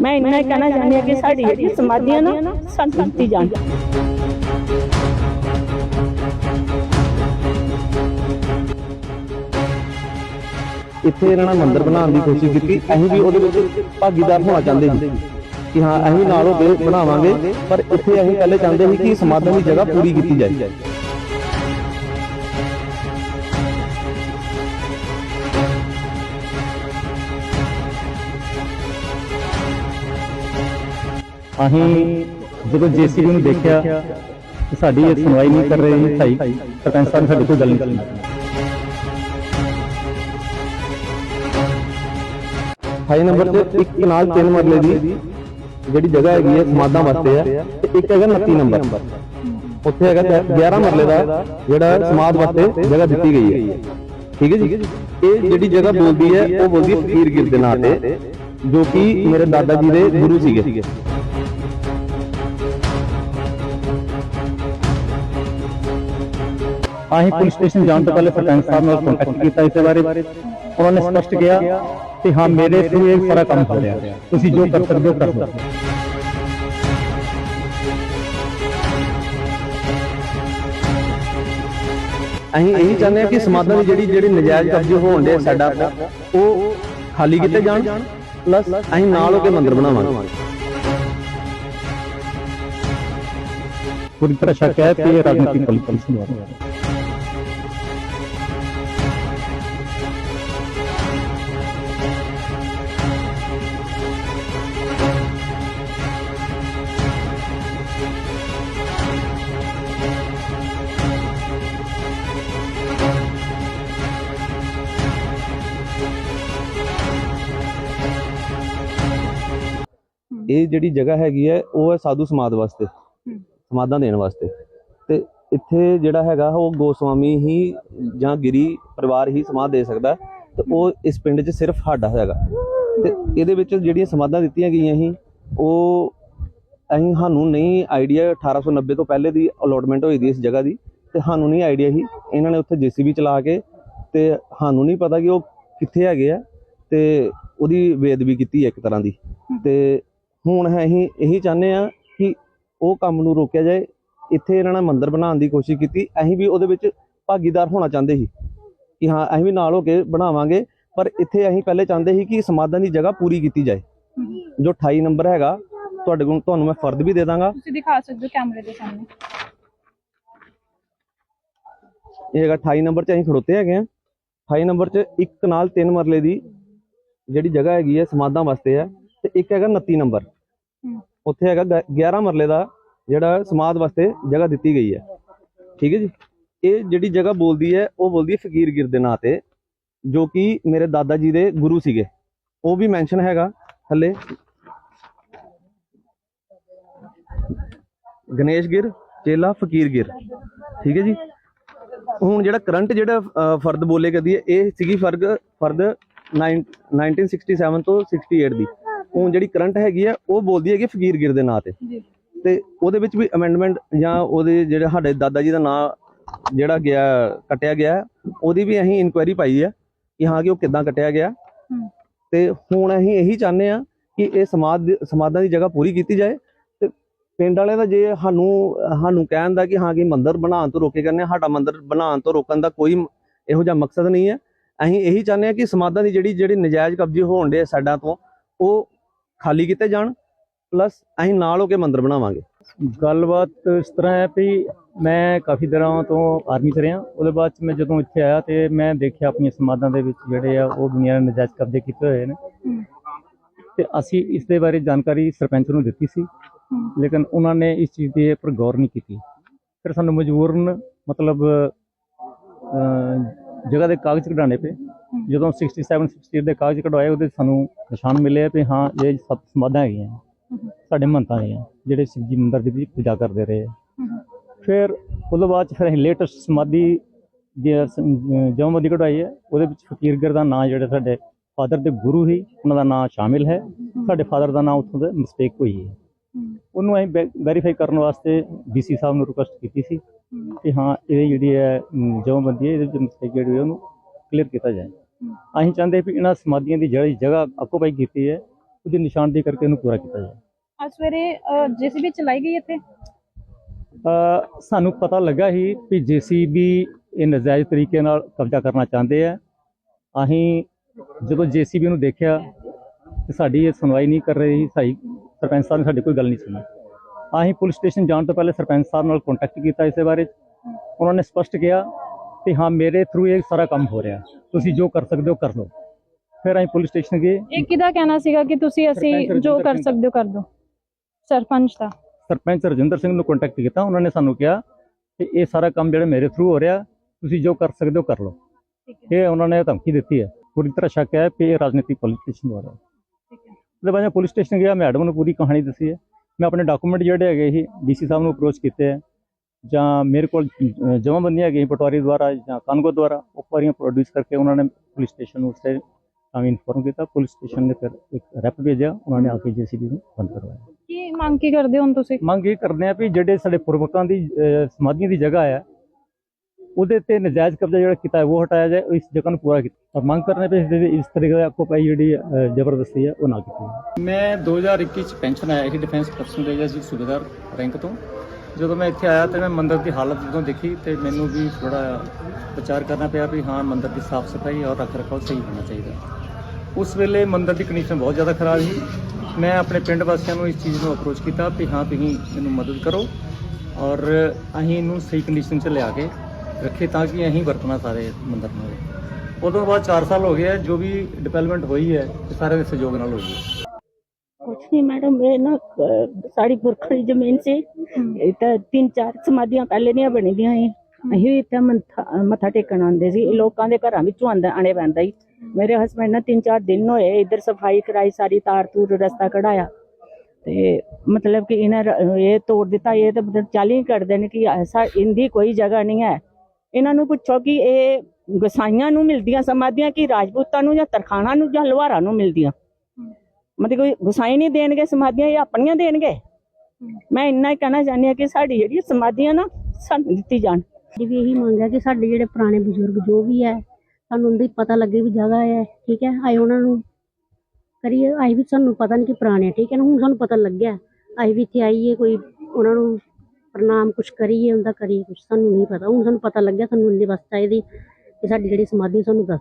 ਮੈਂ ਇੰਨਾ ਹੀ ਕਹਿਣਾ ਚਾਹੁੰਦੀ ਹਾਂ ਕਿ ਸਾਡੀ ਜਿਹੜੀ ਸਮਾਧੀਆਂ ਨਾ ਸਾਨੂੰ ਦਿੱਤੀ ਜਾਣ ਇੱਥੇ ਇਹਨਾਂ ਨੇ ਮੰਦਿਰ ਬਣਾਉਣ ਦੀ ਕੋਸ਼ਿਸ਼ ਕੀਤੀ। ਅਸੀਂ ਵੀ ਉਹਦੇ ਵਿੱਚ ਭਾਗੀਦਾਰ ਹੋਣਾ ਚਾਹੁੰਦੇ ਸੀ ਕਿ ਹਾਂ ਅਸੀਂ ਨਾਲ ਹੋ ਕੇ ਬਣਾਵਾਂਗੇ। ਪਰ ਇੱਥੇ ਅਸੀਂ ਪਹਿਲੇ ਚਾਹੁੰਦੇ ਸੀ ਕਿ ਸਮਾਧਾਂ ਦੀ ਜਗ੍ਹਾ ਪੂਰੀ ਕੀਤੀ ਜਾਏ। ਅਸੀਂ ਜਦੋਂ ਜੀਸੀਬੀ ਨੂੰ ਦੇਖਿਆ ਕਿ ਸਾਡੀ ਇਹ ਸੁਣਵਾਈ ਨਹੀਂ ਕਰ ਰਹੇ, ਭਾਈ ਸਰਪੰਚ ਸਾਹਿਬ ਨੇ ਸਾਡੀ ਕੋਈ ਗੱਲ ਨਹੀਂ ਕੀਤੀ। ਹਾਈ ਨੰਬਰ ਤੇ ਇੱਕ ਨਾਲ ਤਿੰਨ ਮਰਲੇ ਦੀ ਜਿਹੜੀ ਜਗ੍ਹਾ ਹੈਗੀ ਹੈ ਸਮਾਧਾਂ ਵਾਸਤੇ ਹੈ ਤੇ ਇੱਕ ਹੈਗਾ 29 ਨੰਬਰ। ਉੱਥੇ ਹੈਗਾ 11 ਮਰਲੇ ਦਾ ਜਿਹੜਾ ਸਮਾਧ ਵਾਸਤੇ ਜਗ੍ਹਾ ਦਿੱਤੀ ਗਈ ਹੈ। ਠੀਕ ਹੈ ਜੀ? ਇਹ ਜਿਹੜੀ ਜਗ੍ਹਾ ਬੋਲਦੀ ਹੈ, ਉਹ ਬੋਲਦੀ ਹੈ ਫਕੀਰਗਿਰ ਦੇ ਨਾਂ ਤੇ, ਜੋ ਕਿ ਮੇਰੇ ਦਾਦਾ ਜੀ ਦੇ ਗੁਰੂ ਸੀਗੇ। ਅਸੀਂ ਪੁਲਿਸ ਸਟੇਸ਼ਨ ਜਾਣ ਤੋਂ ਪਹਿਲੇ ਸਰਪੰਚ ਸਾਹਿਬ ਨਾਲ ਕੰਟੈਕਟ ਕੀਤਾ ਇਸ ਬਾਰੇ। ਉਹਨਾਂ ਨੇ ਸਪਸ਼ਟ ਕਿਹਾ ਕਿ ਹਾਂ ਮੇਰੇ ਥਰੂ ਇਹ ਸਾਰਾ ਕੰਮ ਹੋ ਰਿਹਾ। ਤੁਸੀਂ ਜੋ ਕਰ ਸਕਦੇ ਹੋ ਕਰ ਲਓ ਅਸੀਂ ਇਹੀ ਚਾਹੁੰਦੇ ਹਾਂ ਕਿ ਸਮਾਧਾਂ ਦੀ ਜਿਹੜੀ ਜਿਹੜੀ ਨਜਾਇਜ਼ ਕਬਜ਼ੇ ਹੋਣ ਦੇ ਸਾਡਾ ਉਹ ਖਾਲੀ ਕੀਤੇ ਜਾਣ। ਪਲੱਸ ਅਸੀਂ ਨਾਲ ਹੋ ਕੇ ਮੰਦਿਰ ਬਣਾਵਾਂਗੇ। ਪੂਰੀ ਤਰ੍ਹਾਂ ਸ਼ੱਕ ਹੈ ਕਿ ਇਹ ਰਾਜਨੀਤਿਕ ਪੋਲਿਟਿਕਸ ਨੂੰ ਹੈ। ਇਹ ਜਿਹੜੀ ਜਗ੍ਹਾ ਹੈਗੀ ਹੈ ਉਹ ਹੈ ਸਾਧੂ ਸਮਾਦ ਵਾਸਤੇ ਸਮਾਧਾਂ ਦੇਣ ਵਾਸਤੇ। ਤੇ ਇੱਥੇ ਜਿਹੜਾ ਹੈਗਾ ਉਹ ਗੋਸਵਾਮੀ ਹੀ ਜਾਂ ਗਿਰੀ ਪਰਿਵਾਰ ਹੀ ਸਮਾਧ ਦੇ ਸਕਦਾ ਤੇ ਉਹ ਇਸ ਪਿੰਡ 'ਚ ਸਿਰਫ ਸਾਡਾ ਹੈਗਾ। ਤੇ ਇਹਦੇ ਵਿੱਚ ਜਿਹੜੀਆਂ ਸਮਾਧਾਂ ਦਿੱਤੀਆਂ ਗਈਆਂ ਸੀ ਉਹ ਅਸੀਂ ਸਾਨੂੰ ਨਹੀਂ ਆਈਡੀਆ 1890 ਤੋਂ ਪਹਿਲੇ ਦੀ ਅਲੋਟਮੈਂਟ ਹੋਈ ਦੀ ਇਸ ਜਗ੍ਹਾ ਦੀ। ਤੇ ਸਾਨੂੰ ਨਹੀਂ ਆਈਡੀਆ ਸੀ। ਇਹਨਾਂ ਨੇ ਉੱਥੇ ਜੀਸੀਬੀ ਚਲਾ ਕੇ ਤੇ ਸਾਨੂੰ ਨਹੀਂ ਪਤਾ ਕਿ ਉਹ ਕਿੱਥੇ ਹੈਗੇ ਆ। ਤੇ ਉਹਦੀ ਵੇਦਬੀ ਕੀਤੀ ਹੈ ਇੱਕ ਤਰ੍ਹਾਂ ਦੀ। ਤੇ ਹੁਣ ਹੈ ਅਸੀਂ ਇਹੀ ਚਾਹੁੰਦੇ ਆ ਕਿ ਉਹ ਕੰਮ ਨੂੰ ਰੋਕਿਆ ਜਾਏ। ਇੱਥੇ ਇਹਨਾਂ ਨੇ ਮੰਦਿਰ ਬਣਾਉਣ ਦੀ ਕੋਸ਼ਿਸ਼ ਕੀਤੀ। ਅਸੀਂ ਵੀ ਉਹਦੇ ਵਿੱਚ ਭਾਗੀਦਾਰ ਹੋਣਾ ਚਾਹੁੰਦੇ ਸੀ ਕਿ ਹਾਂ ਅਸੀਂ ਵੀ ਨਾਲ ਹੋ ਕੇ ਬਣਾਵਾਂਗੇ। ਪਰ ਇੱਥੇ ਅਸੀਂ ਪਹਿਲੇ ਚਾਹੁੰਦੇ ਸੀ ਕਿ ਸਮਾਧਾਂ ਦੀ ਜਗ੍ਹਾ ਪੂਰੀ ਕੀਤੀ ਜਾਏ। ਜੋ 28 ਨੰਬਰ ਹੈਗਾ ਤੁਹਾਡੇ ਕੋਲ ਤੁਹਾਨੂੰ ਮੈਂ ਫਰਦ ਵੀ ਦੇ ਦਾਂਗਾ। ਤੁਸੀਂ ਦਿਖਾ ਸਕਦੇ ਹੋ ਕੈਮਰੇ ਦੇ ਸਾਹਮਣੇ। ਇਹ ਹੈਗਾ 28 ਨੰਬਰ 'ਚ ਅਸੀਂ ਖੜੋਤੇ ਹੈਗੇ ਆ 28 ਨੰਬਰ 'ਚ ਇੱਕ ਨਾਲ ਤਿੰਨ ਮਰਲੇ ਦੀ ਜਿਹੜੀ ਜਗ੍ਹਾ ਹੈਗੀ ਹੈ ਸਮਾਧਾਂ ਵਾਸਤੇ ਹੈ। ਤੇ ਇੱਕ ਹੈਗਾ 29 ਨੰਬਰ। ਉੱਥੇ ਹੈਗਾ ਗ- 11 ਮਰਲੇ ਦਾ ਜਿਹੜਾ ਸਮਾਧ ਵਾਸਤੇ ਜਗ੍ਹਾ ਦਿੱਤੀ ਗਈ ਹੈ। ਠੀਕ ਹੈ ਜੀ? ਇਹ ਜਿਹੜੀ ਜਗ੍ਹਾ ਬੋਲਦੀ ਹੈ, ਉਹ ਬੋਲਦੀ ਹੈ ਫਕੀਰਗਿਰ ਦੇ ਨਾਂ ਤੇ, ਜੋ ਕਿ ਮੇਰੇ ਦਾਦਾ ਜੀ ਦੇ ਗੁਰੂ ਸੀਗੇ। ਉਹ ਵੀ ਮੈਂਸ਼ਨ ਹੈਗਾ ਥੱਲੇ। ਗਣੇਸ਼ ਗਿਰ, ਚੇਲਾ ਫਕੀਰਗਿਰ ਠੀਕ ਹੈ ਜੀ? ਹੁਣ ਜਿਹੜਾ ਕਰੰਟ ਜਿਹੜਾ ਫਰਦ ਬੋਲੇ ਕਰਦੀ ਹੈ, ਇਹ ਸੀਗੀ ਫਰਦ ਫਰਦ 9 1967 ਤੋਂ 68 ਦੀ। ਹੁਣ ਜਿਹੜੀ ਕਰੰਟ ਹੈਗੀ ਆ ਉਹ ਬੋਲਦੀ ਹੈਗੀ ਫਕੀਰ ਗਿਰ ਦੇ ਨਾਂ ਤੇ। ਤੇ ਉਹਦੇ ਵਿੱਚ ਵੀ ਅਮੈਂਡਮੈਂਟ ਜਾਂ ਉਹਦੇ ਜਿਹੜੇ ਸਾਡੇ ਦਾਦਾ ਜੀ ਦਾ ਨਾਂ ਜਿਹੜਾ ਗਿਆ ਕੱਟਿਆ ਗਿਆ ਉਹਦੀ ਵੀ ਅਸੀਂ ਇਨਕੁਆਇਰੀ ਪਾਈ ਆ ਕਿ ਹਾਂ ਕਿ ਉਹ ਕਿੱਦਾਂ ਕੱਟਿਆ ਗਿਆ। ਤੇ ਹੁਣ ਅਸੀਂ ਇਹੀ ਚਾਹੁੰਦੇ ਆ ਕਿ ਇਹ ਸਮਾਧ ਦੀ- ਸਮਾਧਾਂ ਦੀ ਜਗ੍ਹਾ ਪੂਰੀ ਕੀਤੀ ਜਾਏ। ਤੇ ਪਿੰਡ ਵਾਲੇ ਦਾ ਜੇ ਸਾਨੂੰ ਸਾਨੂੰ ਕਹਿਣ ਦਾ ਕਿ ਹਾਂ ਕਿ ਮੰਦਿਰ ਬਣਾਉਣ ਤੋਂ ਰੋਕੇ ਕਰਨੇ ਸਾਡਾ ਮੰਦਿਰ ਬਣਾਉਣ ਤੋਂ ਰੋਕਣ ਦਾ ਕੋਈ ਇਹੋ ਜਿਹਾ ਮਕਸਦ ਨਹੀਂ ਹੈ। ਅਸੀਂ ਇਹੀ ਚਾਹੁੰਦੇ ਆ ਕਿ ਸਮਾਧਾਂ ਦੀ ਜਿਹੜੀ ਜਿਹੜੀ ਨਜਾਇਜ਼ ਕਬਜ਼ੇ ਹੋਣ ਦੇ ਸਾਡਾ ਤੋਂ ਉਹ ਖਾਲੀ ਕੀਤੇ ਜਾਣ ਪਲੱਸ ਅਸੀਂ ਨਾਲ ਹੋ ਕੇ ਮੰਦਿਰ ਬਣਾਵਾਂਗੇ। ਗੱਲਬਾਤ ਇਸ ਤਰ੍ਹਾਂ ਹੈ ਵੀ ਮੈਂ ਕਾਫੀ ਦਿਨਾਂ ਤੋਂ ਆਰਮੀ 'ਚ ਰਿਹਾ। ਉਹਦੇ ਬਾਅਦ 'ਚ ਮੈਂ ਜਦੋਂ ਇੱਥੇ ਆਇਆ ਤੇ ਮੈਂ ਦੇਖਿਆ ਆਪਣੀਆਂ ਸਮਾਧਾਂ ਦੇ ਵਿੱਚ ਜਿਹੜੇ ਆ ਉਹ ਦੁਨੀਆ ਨੇ ਨਜਾਇਜ਼ ਕਬਜ਼ੇ ਕੀਤੇ ਹੋਏ ਨੇ। ਤੇ ਅਸੀਂ ਇਸ ਦੇ ਬਾਰੇ ਜਾਣਕਾਰੀ ਸਰਪੰਚ ਨੂੰ ਦਿੱਤੀ ਸੀ। ਲੇਕਿਨ ਉਹਨਾਂ ਨੇ ਇਸ ਚੀਜ਼ ਦੇ ਉੱਪਰ ਗੌਰ ਨਹੀਂ ਕੀਤੀ। ਫਿਰ ਸਾਨੂੰ ਮਜਬੂਰਨ ਮਤਲਬ ਜਗ੍ਹਾ ਦੇ ਕਾਗਜ਼ ਕਢਾਣੇ ਪਏ। ਜਦੋਂ 67 68 ਦੇ ਕਾਗਜ਼ ਕਢਵਾਏ ਉਹਦੇ 'ਚ ਸਾਨੂੰ ਨਿਸ਼ਾਨ ਮਿਲੇ ਵੀ ਹਾਂ ਇਹ ਸਭ ਸਮਾਧਾਂ ਹੈਗੀਆਂ। ਸਾਡੇ ਮਹੰਤਾਂ ਦੀਆਂ ਜਿਹੜੇ ਸ਼ਿਵਜੀ ਮੰਦਿਰ ਦੇ ਵਿੱਚ ਪੂਜਾ ਕਰਦੇ ਰਹੇ। ਫਿਰ ਉਹਦੇ ਬਾਅਦ ਫਿਰ ਅਸੀਂ ਲੇਟੈਸਟ ਸਮਾਧੀ ਜਦੋਂ ਮੋਦੀ ਕਢਵਾਈ ਹੈ। ਉਹਦੇ ਵਿੱਚ ਫਕੀਰਗਰ ਦਾ ਨਾਂ ਜਿਹੜੇ ਸਾਡੇ ਫਾਦਰ ਦੇ ਗੁਰੂ ਹੀ ਉਹਨਾਂ ਦਾ ਨਾਂ ਸ਼ਾਮਿਲ ਹੈ। ਸਾਡੇ ਫਾਦਰ ਦਾ ਨਾਂ ਉੱਥੋਂ ਦਾ ਮਿਸਟੇਕ ਹੋਈ ਹੈ। ਉਹਨੂੰ ਅਸੀਂ ਵੈਰੀਫਾਈ ਕਰਨ ਵਾਸਤੇ ਡੀਸੀ ਸਾਹਿਬ ਨੂੰ ਰਿਕੁਐਸਟ ਕੀਤੀ ਸੀ। ਕਿ ਹਾਂ ਇਹ ਜਿਹੜੀ ਹੈ ਜਮਬੰਦੀ ਹੈ ਇਹਦੇ ਵਿੱਚ ਮਿਸਟੇਕ ਜਿਹੜੀ ਉਹਨੂੰ ਕਲੀਅਰ ਕੀਤਾ ਜਾਏ। ਅਸੀਂ ਚਾਹੁੰਦੇ ਵੀ ਇਹਨਾਂ ਸਮਾਧੀਆਂ ਦੀ ਜਿਹੜੀ ਜਗ੍ਹਾ ਆਕੂਪਾਈ ਕੀਤੀ ਹੈ ਉਹਦੀ ਨਿਸ਼ਾਨਦੇਹੀ ਕਰਕੇ ਇਹਨੂੰ ਪੂਰਾ ਕੀਤਾ ਜਾਏ। ਅੱਜ ਸਵੇਰੇ ਜੀਸੀਬੀ ਚਲਾਈ ਗਈ ਇੱਥੇ? ਸਾਨੂੰ ਪਤਾ ਲੱਗਾ ਸੀ ਕਿ ਜੀਸੀਬੀ ਇਹ ਨਜਾਇਜ਼ ਤਰੀਕੇ ਨਾਲ ਕਬਜ਼ਾ ਕਰਨਾ ਚਾਹੁੰਦੇ ਆ। ਅਸੀਂ ਜਦੋਂ ਜੀਸੀਬੀ ਨੂੰ ਦੇਖਿਆ ਤੇ ਸਾਡੀ ਇਹ ਸੁਣਵਾਈ ਨਹੀਂ ਕਰ ਰਹੀ ਸਹੀ ਸਰਪੰਚ ਸਾਹਿਬ ਨੇ ਸਾਡੀ ਕੋਈ ਗੱਲ ਨਹੀਂ ਸੁਣੀ। ਅਸੀਂ ਪੁਲਿਸ ਸਟੇਸ਼ਨ ਜਾਣ ਤੋਂ ਪਹਿਲੇ ਸਰਪੰਚ ਸਾਹਿਬ ਨਾਲ ਕੰਟੈਕਟ ਕੀਤਾ ਇਸੇ ਬਾਰੇ। ਉਹਨਾਂ ਨੇ ਸਪਸ਼ਟ ਕਿਹਾ ਕਿ ਹਾਂ ਮੇਰੇ ਥਰੂ ਇਹ ਸਾਰਾ ਕੰਮ ਹੋ ਰਿਹਾ। ਤੁਸੀਂ ਜੋ ਕਰ ਸਕਦੇ ਹੋ ਕਰ ਲਓ। ਫਿਰ ਅਸੀਂ ਪੁਲਿਸ ਸਟੇਸ਼ਨ ਗਏ। ਇਹ ਕਿਹਦਾ ਕਹਿਣਾ ਸੀਗਾ ਕਿ ਤੁਸੀਂ ਅਸੀਂ ਜੋ ਕਰ ਸਕਦੇ ਹੋ ਕਰ ਦਿਓ ਸਰਪੰਚ ਦਾ। ਸਰਪੰਚ ਰਜਿੰਦਰ ਸਿੰਘ ਨੂੰ ਕੰਟੈਕਟ ਕੀਤਾ। ਉਹਨਾਂ ਨੇ ਸਾਨੂੰ ਕਿਹਾ ਕਿ ਇਹ ਸਾਰਾ ਕੰਮ ਜਿਹੜਾ ਮੇਰੇ ਥਰੂ ਹੋ ਰਿਹਾ ਤੁਸੀਂ ਜੋ ਕਰ ਸਕਦੇ ਹੋ ਕਰ ਲਓ। ਇਹ ਉਹਨਾਂ ਨੇ ਧਮਕੀ ਦਿੱਤੀ ਹੈ। ਪੂਰੀ ਤਰ੍ਹਾਂ ਸ਼ੱਕ ਹੈ ਕਿ ਇਹ ਰਾਜਨੀਤਿਕ ਪੋਲੀਟੀਸ਼ੀਅਨ ਰਿਹਾ ਠੀਕ ਹੈ। ਉਹਦੇ ਬਾਅਦ ਪੁਲਿਸ ਸਟੇਸ਼ਨ ਗਿਆ। ਮੈਡਮ ਨੂੰ ਪੂਰੀ ਕਹਾਣੀ ਦੱਸੀ ਹੈ। ਮੈਂ ਆਪਣੇ ਡਾਕੂਮੈਂਟ ਜਿਹੜੇ ਹੈਗੇ ਸੀ ਡੀਸੀ ਸਾਹਿਬ ਨੂੰ ਅਪਰੋਚ ਕੀਤੇ ਹੈ। ਜਾਂ ਮੇਰੇ ਕੋਲ ਅਹ, ਜਮ੍ਹਾਂਬੰਦੀਆਂ ਹੈਗੀ ਪਟਵਾਰੀ ਦੁਆਰਾ ਜਾਂ ਕਾਨਗੋ ਦੁਆਰਾ ਉਹ ਸਾਰੀਆਂ ਪ੍ਰੋਡਿਊਸ ਕਰਕੇ ਉਹਨਾਂ ਨੇ ਪੁਲਿਸ ਸਟੇਸ਼ਨ ਨੂੰ ਉਸੇ ਤਾਂ ਇਨਫੋਰਮ ਕੀਤਾ। ਪੁਲਿਸ ਸਟੇਸ਼ਨ ਨੇ ਫਿਰ ਇੱਕ ਰੈਪ ਭੇਜਿਆ ਉਹਨਾਂ ਨੇ ਆ ਕੇ ਜੀਸੀਬੀ ਨੂੰ ਬੰਦ ਕਰਵਾਇਆ। ਕੀ ਮੰਗ ਕੀ ਕਰਦੇ ਹੋ ਤੁਸੀਂ? ਮੰਗ ਇਹ ਕਰਦੇ ਆ ਵੀ ਜਿਹੜੇ ਸਾਡੇ ਪੁਰਵਕਾਂ ਦੀ ਸਮਾਧੀਆਂ ਦੀ ਜਗ੍ਹਾ ਹੈ ਉਹਦੇ ਤੇ ਨਜਾਇਜ਼ ਕਬਜ਼ਾ ਜਿਹੜਾ ਕੀਤਾ ਹੈ ਉਹ ਹਟਾਇਆ ਜਾਏ ਇਸ ਜਗ੍ਹਾ ਨੂੰ ਪੂਰਾ ਕੀਤਾ। ਔਰ ਮੰਗ ਕਰਨੇ ਪਏ ਇਸ- ਇਸ ਤਰੀਕੇ ਦਾ ਆਕੂਪਾਈ ਜਿਹੜੀ ਜ਼ਬਰਦਸਤੀ ਹੈ ਉਹ ਨਾ ਕੀਤੀ ਮੈਂ 2021 ਚ ਪੈਨਸ਼ਨ ਆਇਆ ਸੀ ਡਿਫੈਂਸ ਪਰਸਨਟੇਜ ਸੀ ਸੂਬੇਦਾਰ ਰੈਂਕ ਤੋਂ। ਜਦੋਂ ਮੈਂ ਇੱਥੇ ਆਇਆ ਤੇ ਮੈਂ ਮੰਦਿਰ ਦੀ ਹਾਲਤ ਜਦੋਂ ਦੇਖੀ ਤੇ ਮੈਨੂੰ ਵੀ ਥੋੜਾ ਵਿਚਾਰ ਕਰਨਾ ਪਿਆ ਵੀ ਹਾਂ ਮੰਦਿਰ ਦੀ ਸਾਫ਼ ਸਫ਼ਾਈ ਔਰ ਰੱਖ ਰਖਾਵ ਸਹੀ ਹੋਣਾ ਚਾਹੀਦਾ। ਉਸ ਵੇਲੇ ਮੰਦਿਰ ਦੀ ਕੰਡੀਸ਼ਨ ਬਹੁਤ ਜ਼ਿਆਦਾ ਖਰਾਬ ਸੀ। ਮੈਂ ਆਪਣੇ ਪਿੰਡ ਵਾਸੀਆਂ ਨੂੰ ਇਸ ਚੀਜ਼ ਨੂੰ ਅਪਰੋਚ ਕੀਤਾ ਵੀ ਹਾਂ ਤੁਸੀਂ ਇਹਨੂੰ ਮਦਦ ਕਰੋ ਔਰ ਅਸੀਂ ਇਹਨੂੰ ਸਹੀ ਕੰਡੀਸ਼ਨ 'ਚ ਲਿਆ ਕੇ ਰੱਖੇ ਤਾਂ ਕਿ ਅਸੀਂ ਵਰਤਣਾ ਸਾਰੇ ਮੰਦਿਰ ਨਾਲ ਉਦੋਂ ਬਾਅਦ 4 ਸਾਲ ਹੋ ਗਏ ਆ ਜੋ ਵੀ ਡਿਵੈਲਪਮੈਂਟ ਹੋਈ ਹੈ ਤੇ ਸਾਰੇ ਦੇ ਸਹਿਯੋਗ ਨਾਲ ਹੋਈ ਹੈ। ਕੁਛ ਨਹੀਂ ਮੈਡਮ ਇਹ ਨਾ ਅਹ, ਸਾਡੀ ਪੁਰਖੜੀ ਜ਼ਮੀਨ ਸੀ। ਇਹ ਤਾਂ ਤਿੰਨ ਚਾਰ ਸਮਾਧੀਆਂ ਪਹਿਲੇ ਦੀਆਂ ਬਣੀ ਦੀਆਂ ਸੀ ਅਸੀਂ ਇੱਥੇ ਮੱਥਾ ਮੱਥਾ ਟੇਕਣ ਆਉਂਦੇ ਸੀ। ਇਹ ਲੋਕਾਂ ਦੇ ਘਰਾਂ ਵਿੱਚੋਂ ਆਂਦਾ ਆਣੇ ਪੈਂਦਾ ਸੀ ਮੇਰੇ ਹਸਬੰਡ ਨੇ ਤਿੰਨ ਚਾਰ ਦਿਨ ਹੋਏ ਇੱਧਰ ਸਫ਼ਾਈ ਕਰਾਈ ਸਾਰੀ ਤਾਰ ਤੂਰ ਰਸਤਾ ਕਢਾਇਆ। ਤੇ ਮਤਲਬ ਕਿ ਇਹਨਾਂ ਇਹ ਤੋੜ ਦਿੱਤਾ। ਇਹ ਤਾਂ ਮਤਲਬ ਚਾਲੀ ਕਰਦੇ ਨੇ ਕਿ ਐਸਾ ਇੰਦੀ ਕੋਈ ਜਗ੍ਹਾ ਨਹੀਂ ਹੈ। ਇਹਨਾਂ ਨੂੰ ਪੁੱਛੋ ਕਿ ਇਹ ਗਸਾਈਆਂ ਨੂੰ ਮਿਲਦੀਆਂ ਸਮਾਧੀਆਂ ਕਿ ਰਾਜਪੂਤਾਂ ਨੂੰ ਜਾਂ ਤਰਖਾਣਾ ਨੂੰ ਜਾਂ ਲਵਾਰਾਂ ਨੂੰ ਮਿਲਦੀਆਂ? ਮਤਲਬ ਕੋਈ ਗੁਸਾਈ ਨਹੀਂ ਦੇਣਗੇ ਸਮਾਧੀਆਂ ਇਹ ਆਪਣੀਆਂ ਦੇਣਗੇ? ਮੈਂ ਇੰਨਾ ਹੀ ਕਹਿਣਾ ਚਾਹੁੰਦੀ ਹਾਂ ਕਿ ਸਾਡੀ ਜਿਹੜੀ ਸਮਾਧੀਆਂ ਨਾ ਸਾਨੂੰ ਦਿੱਤੀ ਜਾਣ। ਸਾਡੀ ਵੀ ਇਹੀ ਮੰਗ ਹੈ ਕਿ ਸਾਡੇ ਜਿਹੜੇ ਪੁਰਾਣੇ ਬਜ਼ੁਰਗ ਜੋ ਵੀ ਹੈ ਸਾਨੂੰ ਉਹਦੀ ਪਤਾ ਲੱਗੇ ਵੀ ਜਗ੍ਹਾ ਹੈ ਠੀਕ ਹੈ? ਆਏ ਉਹਨਾਂ ਨੂੰ ਕਰੀਏ ਆਈ ਵੀ ਸਾਨੂੰ ਪਤਾ ਨਹੀਂ ਕਿ ਪੁਰਾਣੇ ਆ, ਠੀਕ ਹੈ ਨਾ? ਹੁਣ ਸਾਨੂੰ ਪਤਾ ਲੱਗਿਆ। ਆਈ ਵੀ ਇੱਥੇ ਆਈਏ ਕੋਈ ਉਹਨਾਂ ਨੂੰ ਪ੍ਰਣਾਮ ਕੁਛ ਕਰੀਏ ਉਹਦਾ ਕਰੀਏ ਕੁਛ ਸਾਨੂੰ ਨਹੀਂ ਪਤਾ। ਹੁਣ ਸਾਨੂੰ ਪਤਾ ਲੱਗਿਆ ਸਾਨੂੰ ਉਹਦੇ ਵਾਸਤੇ ਚਾਹੀਦੀ ਕਿ ਸਾਡੀ ਜਿਹੜੀ ਸਮਾਧੀ ਸਾਨੂੰ ਦੱਸ